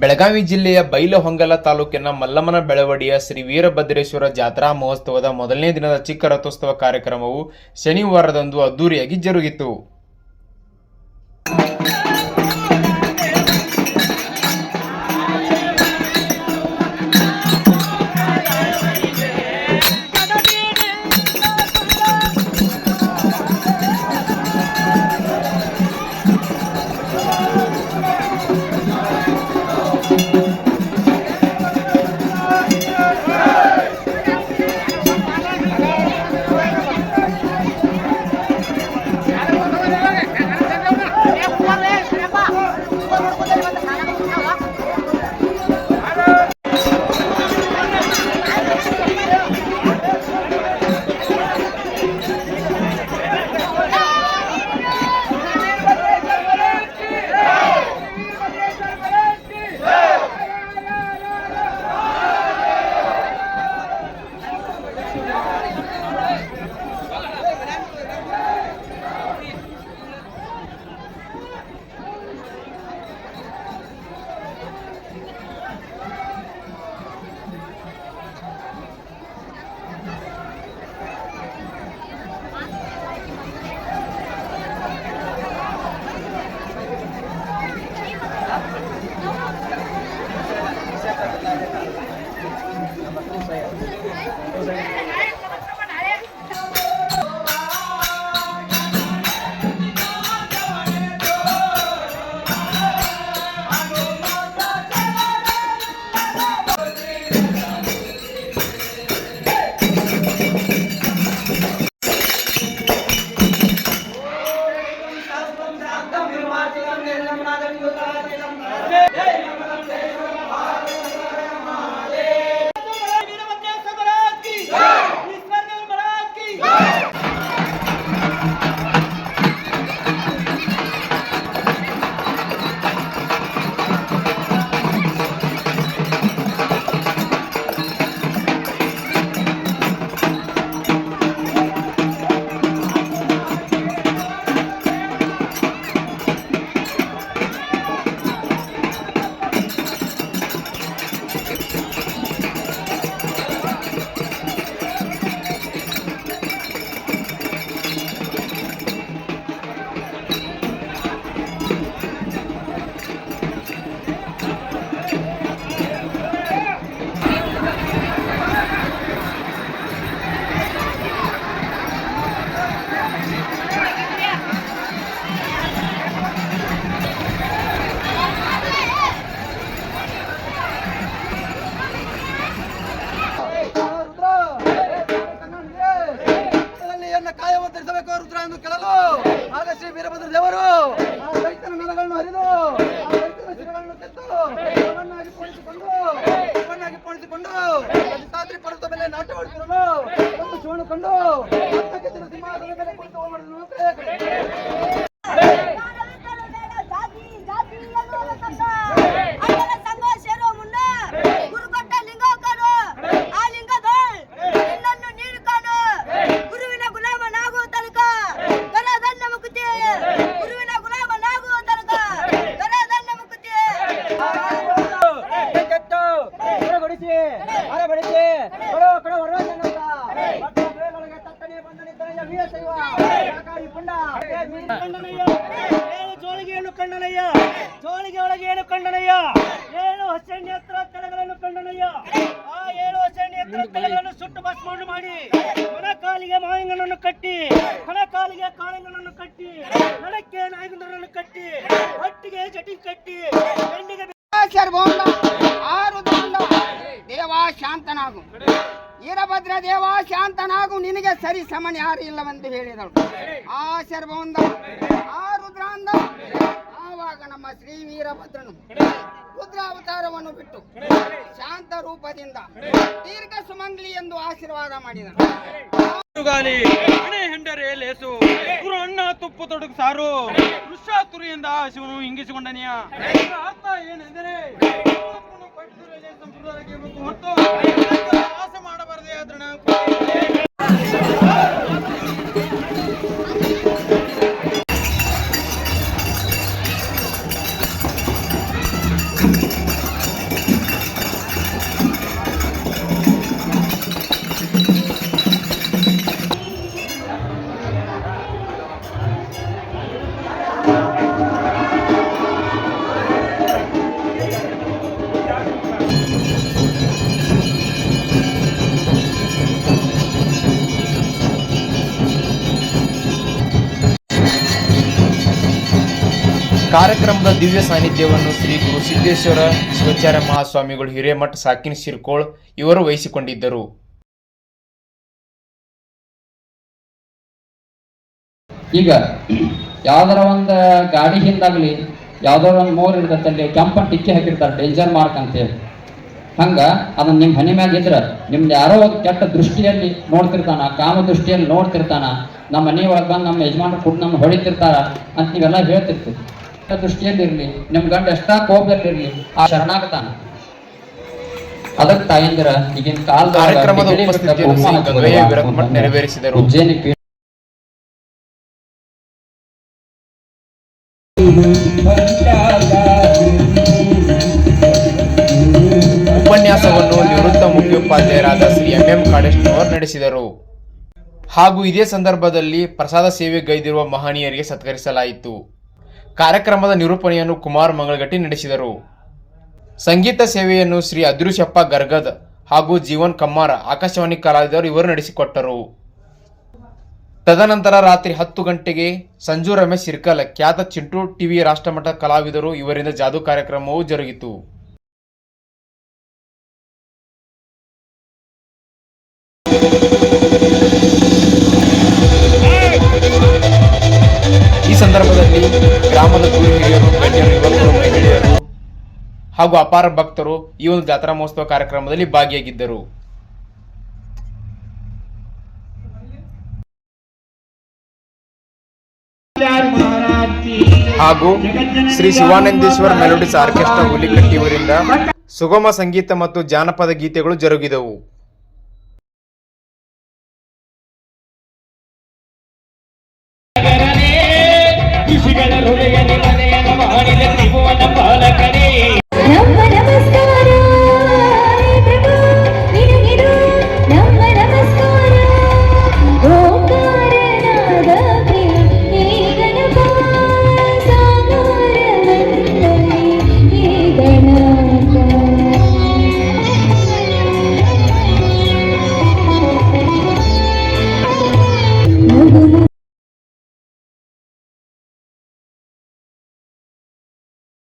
ಬೆಳಗಾವಿ ಜಿಲ್ಲೆಯ ಬೈಲಹೊಂಗಲ ತಾಲೂಕಿನ ಮಲ್ಲಮ್ಮನ ಬೆಳವಡಿಯ ಶ್ರೀ ವೀರಭದ್ರೇಶ್ವರ ಜಾತ್ರಾ ಮಹೋತ್ಸವದ ಮೊದಲನೇ ದಿನದ ಚಿಕ್ಕ ರಥೋತ್ಸವ ಕಾರ್ಯಕ್ರಮವು ಶನಿವಾರದಂದು ಅದ್ದೂರಿಯಾಗಿ ಜರುಗಿತು. ಆಗ ಶ್ರೀ ವೀರಭದ್ರ ದೇವರು ಆ ರೈತನ ನರಗಳನ್ನು ಹರಿದು ಆ ರೈತನ ಶಿರಗಳನ್ನು ಕೆತ್ತು ಅವನ್ನಾಗಿ ಪೋಣಿಸಿಕೊಂಡು ಅವನ್ನಾಗಿ ಪೋಣಿಸಿಕೊಂಡು ಸಾತ್ರಿ ಪರ್ವತ ಮೇಲೆ ನಾಟ್ಯವಾಡುತ್ತಿರಲು ಒಂದು ಶಿವನುಕೊಂಡು ಹತ್ತಕ್ಕೆ ದಿನ ಸಿಂಹಾಸನದ ಮೇಲೆ ಕುಳಿತು ಹೋಗುವುದನ್ನು ಜೋಳಿಗೆ ಒಳಗೆ ಏನು ಕಂಡನಯ್ಯ ಏಳು ಹಸೆಣ್ಣೆ ಹತ್ರ ತಲೆಗಳನ್ನು ಕಂಡನಯ್ಯ ಆ ಏಳು ಹಸೆಣ್ಣೆ ಹತ್ರ ತಲೆಗಳನ್ನು ಸುಟ್ಟು ಭಸ್ಮವನ್ನು ಮಾಡಿ ಮನ ಕಾಲಿಗೆ ಮಾವಿಂಗನನ್ನು ಕಟ್ಟಿ ಹಣ ಕಾಲಿಗೆ ಕಾಳಿಂಗನನ್ನು ಕಟ್ಟಿ ನಡಕ್ಕೆ ನಾಯಕನನ್ನು ಕಟ್ಟಿ ಹೊಟ್ಟಿಗೆ ಜಟಿ ಕಟ್ಟಿ ಬೆನ್ನಿಗೆ ಆರು ಆರುದ್ರಂಡ ದೇವ ಶಾಂತನಾಗು. ವೀರಭದ್ರ ದೇವ ಶಾಂತನಾಗು. ನಿನಗೆ ಸರಿ ಸಮನ್ ಯಾರು ಇಲ್ಲವೆಂದು ಹೇಳಿದಳು. ಆ ಶರ್ಭವಂದ ಆ ರುದ್ರಾಂದ ಆವಾಗ ನಮ್ಮ ಶ್ರೀ ವೀರಭದ್ರನು ರುದ್ರಾವತಾರವನ್ನು ಬಿಟ್ಟು ಶಾಂತ ರೂಪದಿಂದ ದೀರ್ಘ ಸುಮಂಗ್ಲಿ ಎಂದು ಆಶೀರ್ವಾದ ಮಾಡಿದನು. ಹೆಂಡರೆ ಲೇಸು. ಗುರು ಅಣ್ಣ ತುಪ್ಪು ತೊಡಗು ಸಾರು. ವೃಷ ತುರಿಯಿಂದ ಶಿವನು ಹಿಂಗಿಸಿಕೊಂಡನೆಯ ಆತ್ಮ ಏನೆಂದರೆ? ಕಾರ್ಯಕ್ರಮದ ದಿವ್ಯ ಸಾನ್ನಿಧ್ಯವನ್ನು ಶ್ರೀ ಗುರು ಸಿದ್ದೇಶ್ವರ ಶಿವಾಚಾರ್ಯ ಮಹಾಸ್ವಾಮಿಗಳು ಹಿರೇಮಠ ಸಾಕಿನ ಶಿರ್ಕೋಳ್ ಇವರು ವಹಿಸಿಕೊಂಡಿದ್ದರು. ಈಗ ಯಾವ್ದಾರ ಒಂದು ಗಾಡಿ ಹಿಂದಾಗ್ಲಿ ಯಾವ್ದಾರ ಒಂದು ಮೋರ್ ಇರ್ತೈತಲ್ಲಿ ಕೆಂಪನ್ ಟಿಕ್ಕಿ ಹಾಕಿರ್ತಾರೆ, ಡೇಂಜರ್ ಮಾರ್ಕ್ ಅಂತೇಳಿ. ಹಂಗ ಅದನ್ನ ನಿಮ್ಮ ಹನಿ ಮ್ಯಾಗ ಇದ್ರ, ನಿಮ್ದು ಯಾರೋ ಒಂದು ಕೆಟ್ಟ ದೃಷ್ಟಿಯಲ್ಲಿ ನೋಡ್ತಿರ್ತಾನ, ಕಾಮ ದೃಷ್ಟಿಯಲ್ಲಿ ನೋಡ್ತಿರ್ತಾನ, ನಮ್ಮ ಮನೆ ಒಳಗೆ ನಮ್ಮ ಯಜಮಾನ ಕೊಟ್ಟು ನಮ್ಮ ಹೊಡಿತಿರ್ತಾರ ಅಂತ ನೀವೆಲ್ಲ ಹೇಳ್ತಿರ್ತೀವಿ ಕೆಟ್ಟ ದೃಷ್ಟಿಯಲ್ಲಿ ಇರ್ಲಿ. ನಿಮ್ ಗಂಡ ಎಷ್ಟಾ ಕೋಪದಲ್ಲಿರ್ಲಿ ಆ ಶರಣಾಗತಾನ. ಅದಕ್ಕೆ ತಾಯಂದಿರ ಈಗಿನ ಕಾಲದ ನೆರವೇರಿಸಿದರು. ಪೀಠ. ಉಪನ್ಯಾಸವನ್ನು ನಿವೃತ್ತ ಮುಖ್ಯೋಪಾಧ್ಯಾಯರಾದ ಶ್ರೀ ಎಂ ಎಂ ಕಾಡೇಶ್ನವರು ನಡೆಸಿದರು. ಹಾಗೂ ಇದೇ ಸಂದರ್ಭದಲ್ಲಿ ಪ್ರಸಾದ ಸೇವೆ ಗೈದಿರುವ ಮಹನೀಯರಿಗೆ ಸತ್ಕರಿಸಲಾಯಿತು. ಕಾರ್ಯಕ್ರಮದ ನಿರೂಪಣೆಯನ್ನು ಕುಮಾರ್ ಮಂಗಳಗಟ್ಟಿ ನಡೆಸಿದರು. ಸಂಗೀತ ಸೇವೆಯನ್ನು ಶ್ರೀ ಅದೃಶ್ಯಪ್ಪ ಗರ್ಗದ್ ಹಾಗೂ ಜೀವನ್ ಕಮ್ಮಾರ ಆಕಾಶವಾಣಿ ಕಲಾವಿದರು ಇವರು ನಡೆಸಿಕೊಟ್ಟರು. ತದನಂತರ ರಾತ್ರಿ ಹತ್ತು ಗಂಟೆಗೆ ಸಂಜು ರಮೇಶ್ ಸಿರ್ಕಲ್ ಖ್ಯಾತ ಚಿಂಟು ಟಿವಿ ರಾಷ್ಟ್ರಮಟ್ಟ ಕಲಾವಿದರು ಇವರಿಂದ ಜಾದು ಕಾರ್ಯಕ್ರಮವು ಜರುಗಿತು. ಗ್ರಾಮದ ಗಣ್ಯರು ಯುವಕರು ಮಹಿಳೆಯರು ಹಾಗೂ ಅಪಾರ ಭಕ್ತರು ಈ ಒಂದು ಜಾತ್ರಾ ಮಹೋತ್ಸವ ಕಾರ್ಯಕ್ರಮದಲ್ಲಿ ಭಾಗಿಯಾಗಿದ್ದರು. ಹಾಗೂ ಶ್ರೀ ಶಿವಾನಂದೇಶ್ವರ ಮೆಲೋಡಿಸ್ ಆರ್ಕೆಸ್ಟ್ರಾ ಹುಲಿಕಟ್ಟಿಯವರಿಂದ ಸುಗಮ ಸಂಗೀತ ಮತ್ತು ಜಾನಪದ ಗೀತೆಗಳು ಜರುಗಿದವು.